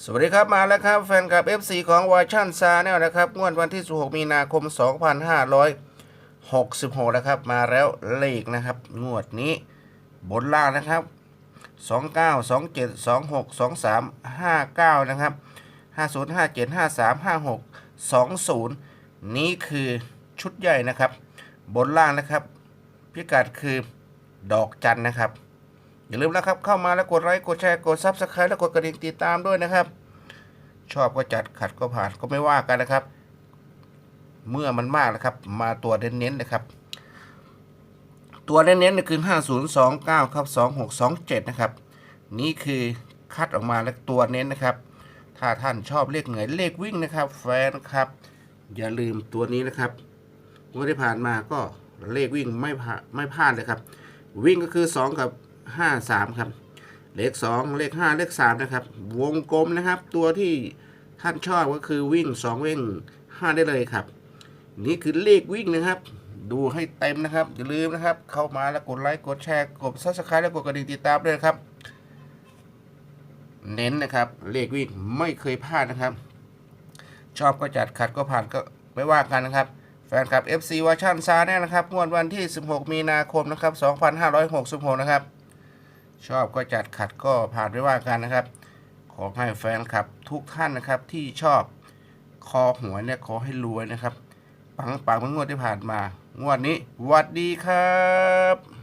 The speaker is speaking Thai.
สวัสดีครับมาแล้วครับแฟนคลับ FC ของวอชันซาแนลนะครับ งวดวันที่ 16 มีนาคม 2566 นะครับ มาแล้วเลขนะครับ งวดนี้บนล่างนะครับ 29 27 26 23 59 นะครับ 50 57 53 56 20 นี้คือชุดใหญ่นะครับ บนล่างนะครับ พิกัดคือดอกจันนะครับ อย่าลืมนะครับเข้ามาแล้วกดไลค์กดแชร์กดซับสไครต์แล้วกดกระดิ่งติดตามด้วยนะครับ ชอบก็จัดขัดก็ผ่านก็ไม่ว่ากันนะครับ เมื่อมันมากนะครับ มาตัวเน้นๆนะครับ ตัวเน้นๆเนี่ยคือ 5029ครับ2627 นะครับ นี่คือคัดออกมาแล้วตัวเน้นนะครับ ถ้าท่านชอบเลขเหนื่อยเลขวิ่งนะครับ แฟนครับ อย่าลืมตัวนี้นะครับงวดที่ผ่านมาก็เลขวิ่งไม่ผ่าไม่พลาดเลยครับ วิ่งก็คือ 2 กับ 5 3ครับ เลข2เลข5เลข3นะครับ วงกลมนะครับ ตัวที่ท่านชอบก็คือวิ่ง2วิ่ง5ได้เลยครับ นี่คือเลขวิ่งนะครับ ดูให้เต็มนะครับ อย่าลืมนะครับ เข้ามาแล้วกดไลค์กดแชร์กดซับสไครต์แล้วกดกระดิ่งติดตามด้วยครับ เน้นนะครับ เลขวิ่งไม่เคยพลาดนะครับ ชอบก็จัดขัดก็ผ่านก็ไม่ว่ากันนะครับแฟนคลับ FC วาชันซาแน่นะครับ งวดวันที่ 16 มีนาคม นะครับ 2566 นะครับ ชอบก็จัดขัดก็ผ่านไปว่ากันนะครับ ขอให้แฟนคลับทุกท่านนะครับที่ชอบคอหวยเนี่ยขอให้รวยนะครับ ปังปังเมื่องวดที่ผ่านมางวดนี้หวัดดีครับ